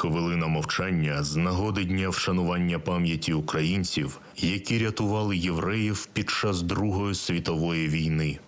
Хвилина мовчання з нагоди дня вшанування пам'яті українців, які рятували євреїв під час Другої світової війни.